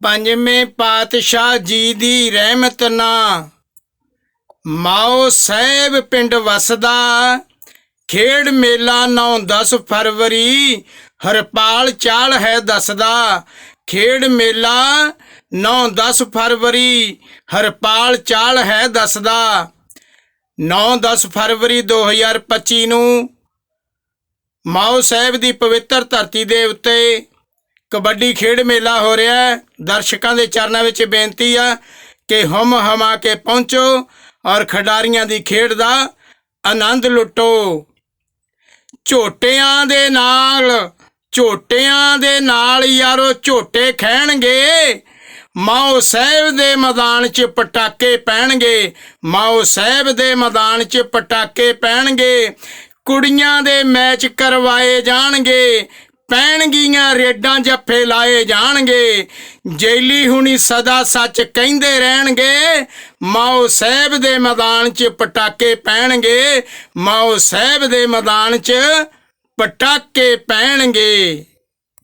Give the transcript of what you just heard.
ਪੰਜਵੇਂ ਪਾਤਸ਼ਾਹ ਜੀ ਦੀ ਰਹਿਮਤ ਨਾ ਮਾਓ ਸਾਹਿਬ ਪਿੰਡ ਵਸਦਾ, ਖੇਡ ਮੇਲਾ 9-10 ਫਰਵਰੀ, ਹਰਪਾਲ ਚਾਲ ਹੈ ਦੱਸਦਾ, ਖੇਡ ਮੇਲਾ 9-10 ਫਰਵਰੀ, ਹਰਪਾਲ ਚਾਲ ਹੈ ਦੱਸਦਾ। 9-10 ਫਰਵਰੀ 2025 ਨੂੰ ਮਾਓ ਸਾਹਿਬ ਦੀ ਪਵਿੱਤਰ ਧਰਤੀ ਦੇ ਉੱਤੇ ਕਬੱਡੀ ਖੇਡ ਮੇਲਾ ਹੋ ਰਿਹਾ ਹੈ। ਦਰਸ਼ਕਾਂ ਦੇ ਚਰਨਾਂ ਵਿੱਚ ਬੇਨਤੀ ਆ ਕਿ ਹਮ ਹਮਾ ਕੇ ਪਹੁੰਚੋ ਔਰ ਖਿਡਾਰੀਆਂ ਦੀ ਖੇਡ ਦਾ ਆਨੰਦ ਲੁੱਟੋ। ਝੋਟਿਆਂ ਦੇ ਨਾਲ, ਝੋਟਿਆਂ ਦੇ ਨਾਲ ਯਾਰੋ ਝੋਟੇ ਖਹਿਣਗੇ। ਮਾਓ ਸਾਹਿਬ ਦੇ ਮੈਦਾਨ 'ਚ ਪਟਾਕੇ ਪੈਣਗੇ। ਮਾਓ ਸਾਹਿਬ ਦੇ ਮੈਦਾਨ 'ਚ ਪਟਾਕੇ ਪੈਣਗੇ। ਕੁੜੀਆਂ ਦੇ ਮੈਚ ਕਰਵਾਏ ਜਾਣਗੇ। ਪੈਣਗੀਆਂ ਰੇਡਾਂ ਜੱਫੇ ਲਾਏ ਜਾਣਗੇ। ਜੈਲੀ ਹੁਣੀ ਸਦਾ ਸੱਚ ਕਹਿੰਦੇ ਰਹਿਣਗੇ। ਮਾਓ ਸਾਹਿਬ ਦੇ ਮੈਦਾਨ 'ਚ ਪਟਾਕੇ ਪੈਣਗੇ। ਮਾਓ ਸਾਹਿਬ ਦੇ ਮੈਦਾਨ 'ਚ ਪਟਾਕੇ ਪੈਣਗੇ।